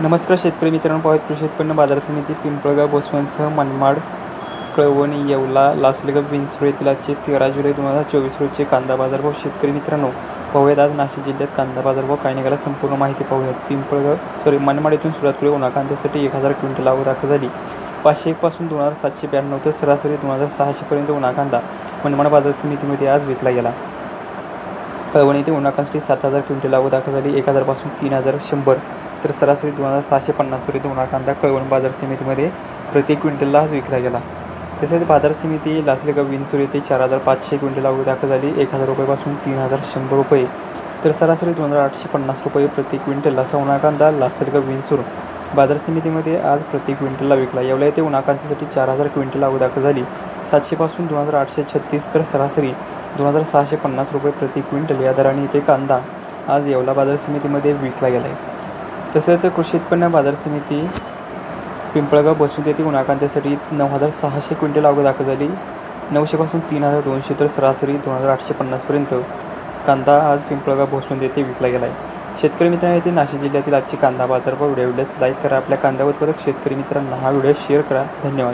नमस्कार शेतकरी मित्रांनो पाहत कृषी उत्पन्न बाजार समिती पिंपळगाव बसवंतसह मनमाड कळवणी येवला लासलगाव विंचूर येथील आजचे तेरा जुलै दोन हजार चोवीस रोजचे कांदा बाजारभाव शेतकरी मित्रांनो पाहूयात आज नाशिक जिल्ह्यात कांदा बाजारभाव काय निघाला संपूर्ण माहिती पाहूयात. पिंपळगाव सॉरी मनमाड येथून सुरुवात करू उन्हा कांद्यासाठी एक हजार क्विंटल आवक दाखल झाली. पाचशे एकपासून दोन हजार सातशे ब्याण्णव तर सरासरी दोन हजार सहाशेपर्यंत उन्हा कांदा मनमाड बाजार समितीमध्ये आज विकला गेला. कळवण येथे उन्हाकांसाठी सात हजार क्विंटल आवक दाखल झाली. एक हजारपासून तीन हजार शंभर तर सरासरी दोन हजार सहाशे पन्नासपर्यंत उन्हा कांदा कळवण बाजार समितीमध्ये प्रति क्विंटललाच विकला गेला. तसेच बाजार समिती लासलेगाव विंचूर येथे चार हजार पाचशे क्विंटल आवक दाखल झाली. एक हजार रुपयापासून तीन हजार शंभर रुपये तर सरासरी दोन हजार आठशे पन्नास रुपये प्रति क्विंटल असा उन्हा कांदा लासलगाव विंचूर बाजार समितीमध्ये आज प्रति क्विंटलला विकला. येवला येथे उन्हाकांतीसाठी चार हजार क्विंटल आवक दाखल झाली. सातशेपासून दोन हजार आठशे छत्तीस तर सरासरी दोन हजार सहाशे पन्नास रुपये प्रति क्विंटल या दराने इथे कांदा आज येवला बाजार समितीमध्ये विकला गेला आहे. तसेच कृषी उत्पन्न बाजार समिती पिंपळगाव बसून येथे उन्हाकांतीसाठी नऊ हजार सहाशे क्विंटल आवक दाखल झाली. नऊशेपासून तीन हजार दोनशे तर सरासरी दोन हजार आठशे पन्नासपर्यंत कांदा आज पिंपळगाव बसून येथे विकला गेला आहे. शेतकरी मित्रांनो येथे नाशिक जिल्ह्यातील आजची कांदा बाजारभाव व्हिडिओ व्हिडिओस लाईक करा. आपल्या कांदा उत्पादक शेतकरी मित्रांना हा व्हिडिओ शेअर करा. धन्यवाद.